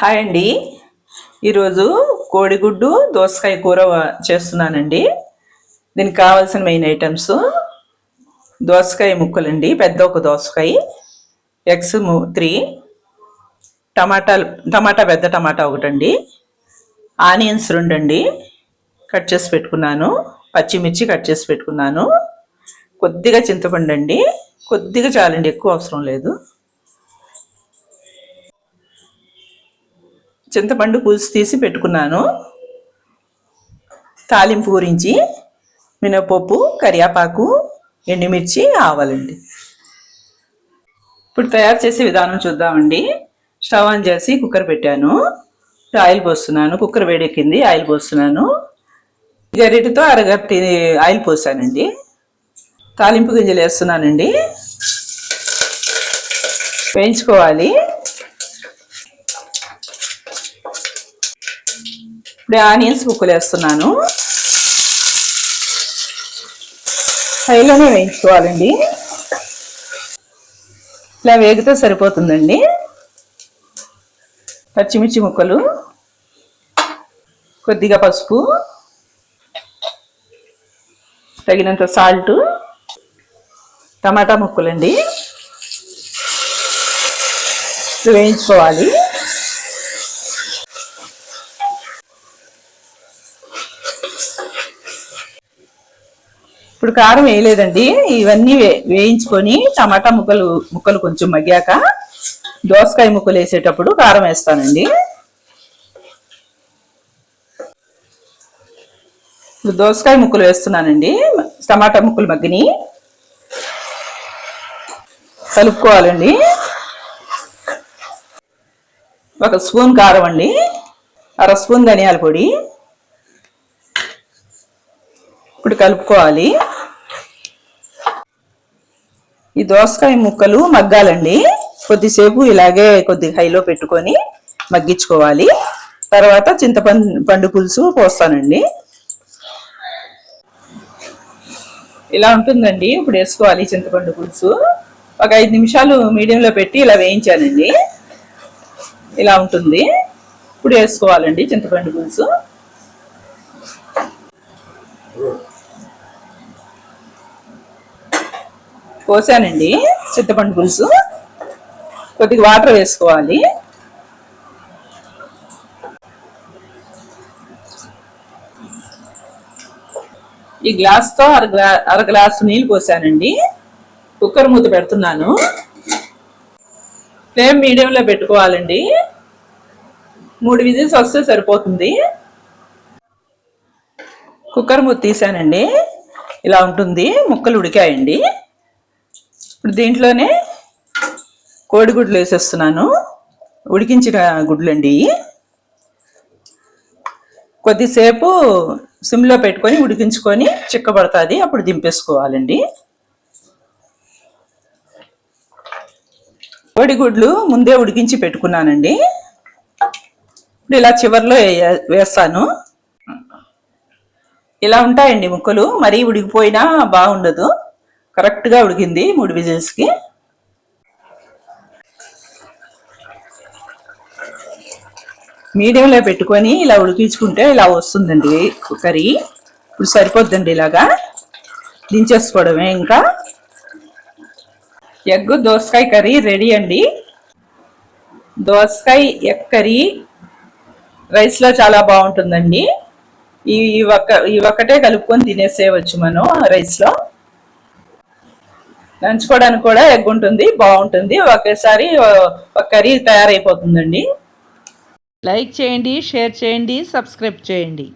Hi అండి. ఈరోజు కోడిగుడ్డు దోసకాయ కూర చేస్తున్నానండి. దీనికి కావాల్సిన మెయిన్ ఐటమ్స్ దోసకాయ ముక్కలండి. పెద్ద ఒక దోసకాయ ఎగ్స్ త్రీ టమాటాలు టమాటా పెద్ద టమాటా ఒకటండి. ఆనియన్స్ రెండండి కట్ చేసి పెట్టుకున్నాను. పచ్చిమిర్చి కట్ చేసి పెట్టుకున్నాను. కొద్దిగా చింతపండు అండి కొద్దిగా చాలండి ఎక్కువ అవసరం లేదు. చింతపండు పులుసు తీసి పెట్టుకున్నాను. తాలింపు గురించి మినపప్పు కరివేపాకు ఎండుమిర్చి ఆవాలండి. ఇప్పుడు తయారు చేసే విధానం చూద్దామండి. స్టవ్ ఆన్ చేసి కుక్కర్ పెట్టాను. ఆయిల్ పోస్తున్నాను. కుక్కర్ వేడెక్కింది. ఆయిల్ పోస్తున్నాను. గరిటతో అరగట్టి ఆయిల్ పోసానండి. తాలింపు గింజలు వేస్తున్నానండి. వేయించుకోవాలి. ఇప్పుడు ఆనియన్స్ ముక్కలు వేస్తున్నాను హైలోనే వేయించుకోవాలండి. ఇలా వేగితే సరిపోతుందండి. పచ్చిమిర్చి ముక్కలు కొద్దిగా పసుపు తగినంత సాల్ట్ టమాటా ముక్కలండి. వేయించుకోవాలి. ఇప్పుడు కారం వేయలేదండి. ఇవన్నీ వే- వేయించుకొని టమాటా ముక్కలు ముక్కలు కొంచెం మగ్గాక దోసకాయ ముక్కలు వేసేటప్పుడు కారం వేస్తానండి. ఇప్పుడు దోసకాయ ముక్కలు వేస్తున్నానండి. టమాటా ముక్కలు మగ్గిని కలుపుకోవాలండి. ఒక స్పూన్ కారం అండి. అర స్పూన్ ధనియాల పొడి. ఇప్పుడు కలుపుకోవాలి. ఈ దోసకాయ ముక్కలు మగ్గాలండి. కొద్దిసేపు ఇలాగే కొద్ది హైలో పెట్టుకొని మగ్గించుకోవాలి. తర్వాత చింతపండు పండు పులుసు పోస్తానండి. ఇలా ఉంటుందండి. ఇప్పుడు వేసుకోవాలి చింతపండు పులుసు. ఒక ఐదు నిమిషాలు మీడియంలో పెట్టి ఇలా వేయించానండి. ఇలా ఉంటుంది. ఇప్పుడు వేసుకోవాలండి చింతపండు పులుసు. పోసానండి చింతపండు పులుసు. కొద్దిగా వాటర్ వేసుకోవాలి. ఈ గ్లాస్తో అర గ్లా అర గ్లాసు నీళ్ళు పోసానండి. కుక్కర్ మూత పెడుతున్నాను. ఫ్లేమ్ మీడియంలో పెట్టుకోవాలండి. మూడు విజిల్స్ వస్తే సరిపోతుంది. కుక్కర్ మూత తీసానండి. ఇలా ఉంటుంది. ముక్కలు ఉడికాయండి. ఇప్పుడు దీంట్లోనే కోడిగుడ్లు వేసేస్తున్నాను. ఉడికించిన గుడ్లండి కొద్దిసేపు సిమ్లో పెట్టుకొని ఉడికించుకొని చిక్కబడుతుంది. అప్పుడు దింపేసుకోవాలండి. కోడిగుడ్లు ముందే ఉడికించి పెట్టుకున్నానండి. ఇప్పుడు ఇలా చివర్లో వేస్తాను. ఇలా ఉంటాయండి ముక్కలు. మరీ ఉడికిపోయినా బాగుండదు. కరెక్ట్గా ఉడికింది మూడు విజిల్స్కి మీడియంలో పెట్టుకొని ఇలా ఉడికించుకుంటే ఇలా వస్తుందండి కర్రీ. ఇప్పుడు సరిపోద్దండి ఇలాగా. దించేసుకోవడమే ఇంకా. ఎగ్ దోసకాయ కర్రీ రెడీ అండి. దోసకాయ ఎగ్ కర్రీ రైస్లో చాలా బాగుంటుందండి. ఈ ఒక్క ఈ ఒక్కటే కలుపుకొని తినేసేయవచ్చు మనం రైస్లో నంచుకోవడానికి కూడా ఎగ్ ఉంటుంది బాగుంటుంది. ఒకేసారి ఒక కర్రీ తయారైపోతుందండి. లైక్ చేయండి షేర్ చేయండి సబ్స్క్రైబ్ చేయండి.